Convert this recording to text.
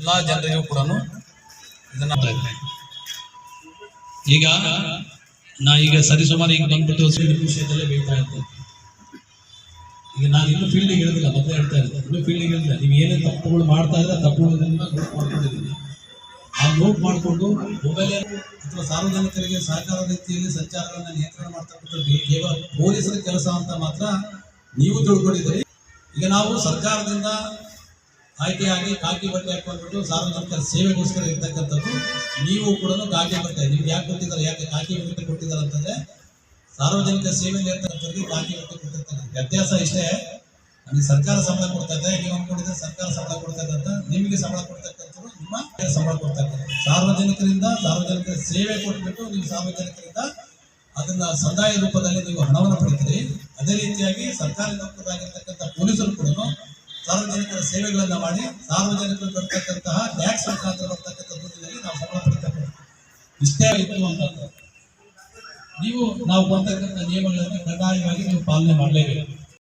ಎಲ್ಲಾ ಜನರಿಗೂ ಕೂಡ ಇದನ್ನ ಈಗ ನಾ ಈಗ ಸರಿಸುಮಾರು ಈಗ ಬಂದ್ಬಿಟ್ಟು ವಿಷಯದಲ್ಲೇ ಬೇಕಾ ಇದ್ದೆ ಈಗ ನಾನು ಇನ್ನೂ ಫೀಲ್ಡಿಗೆ ಹೇಳಿದಿಲ್ಲ ಮೊದಲೇ ಹೇಳ್ತಾ ಇದ್ದೆ ಇನ್ನೂ ಫೀಲ್ಡಿಗೆ ಹೇಳಿಲ್ಲ ನೀವು ಏನೇ ತಪ್ಪುಗಳು ಮಾಡ್ತಾ ಇದ್ರೆ ತಪ್ಪುಗಳನ್ನ ಮಾಡ್ಕೊಂಡಿದ್ದೀನಿ ಆ ನೋಟ್ ಮಾಡಿಕೊಂಡು ಮೊಬೈಲ್ ಅಥವಾ ಸಾರ್ವಜನಿಕರಿಗೆ ಸಹಕಾರ ರೀತಿಯಲ್ಲಿ ಸಂಚಾರಗಳನ್ನ ನಿಯಂತ್ರಣ ಮಾಡ್ತಕ್ಕಂಥದ್ದು ಕೇವಲ ಪೊಲೀಸರ ಕೆಲಸ ಅಂತ ಮಾತ್ರ ನೀವು ತಿಳ್ಕೊಂಡಿದ್ದೀರಿ. ಈಗ ನಾವು ಸರ್ಕಾರದಿಂದ ಆಯ್ಕೆಯಾಗಿ ಕಾಕಿ ಬಟ್ಟೆ ಹಾಕೊಂಡ್ಬಿಟ್ಟು ಸಾರ್ವಜನಿಕರ ಸೇವೆಗೋಸ್ಕರ ಇರ್ತಕ್ಕಂಥದ್ದು ನೀವು ಕೂಡ ಕಾಕಿ ಬಟ್ಟೆ. ನಿಮ್ಗೆ ಯಾಕೆ ಕೊಟ್ಟಿದ್ದಾರೆ? ಯಾಕೆ ಕಾಕಿ ಬಟ್ಟೆ ಕೊಟ್ಟಿದ್ದಾರೆ ಅಂತಂದ್ರೆ ಸಾರ್ವಜನಿಕ ಸೇವೆಯಲ್ಲಿ ಇರ್ತಕ್ಕಂಥವ್ರಿಗೆ ಕಾಕಿ ಬಟ್ಟೆ ಕೊಟ್ಟಿರ್ತಾರೆ. ವ್ಯತ್ಯಾಸ ಇಷ್ಟೇ. ನಮಗೆ ಸರ್ಕಾರ ಸಂಬಳ ಕೊಡ್ತಾ ಇದೆ. ನೀವು ಅನ್ಕೊಂಡಿದ್ರೆ ಸರ್ಕಾರ ಸಂಬಳ ಕೊಡ್ತಾ ನಿಮಗೆ ಸಂಬಳ ಕೊಡ್ತಕ್ಕಂಥವ್ರು ನಿಮ್ಮ ಸಂಬಳ ಕೊಡ್ತಕ್ಕಂಥ ಸಾರ್ವಜನಿಕರಿಂದ ಸಾರ್ವಜನಿಕರ ಸೇವೆ ಕೊಟ್ಬಿಟ್ಟು ನೀವು ಸಾರ್ವಜನಿಕರಿಂದ ಅದನ್ನ ಸಂದಾಯ ರೂಪದಲ್ಲಿ ನೀವು ಹಣವನ್ನು ಪಡಿತೀರಿ ಅದೇ ರೀತಿಯಾಗಿ ಸರ್ಕಾರಿ ನೌಕರರಾಗಿರ್ತಕ್ಕಂಥ ಪೊಲೀಸರು ಕೂಡ ಸಾರ್ವಜನಿಕರ ಸೇವೆಗಳನ್ನು ಮಾಡಿ ಸಾರ್ವಜನಿಕರು ಬರ್ತಕ್ಕಂತಹ ಟ್ಯಾಕ್ಸ್ ಮುಖಾಂತರ ಬರ್ತಕ್ಕಂಥ ದುಡ್ಡಿನಲ್ಲಿ ನಾವು ಸಂಬಳ ಪಡ್ತಕ್ಕಂಥ ಇಷ್ಟೇ ಇತ್ತು ಅಂತ ನೀವು ನಾವು ಬರ್ತಕ್ಕಂಥ ನಿಯಮಗಳನ್ನು ಕಡ್ಡಾಯವಾಗಿ ನೀವು ಪಾಲನೆ ಮಾಡಲೇಬೇಕು.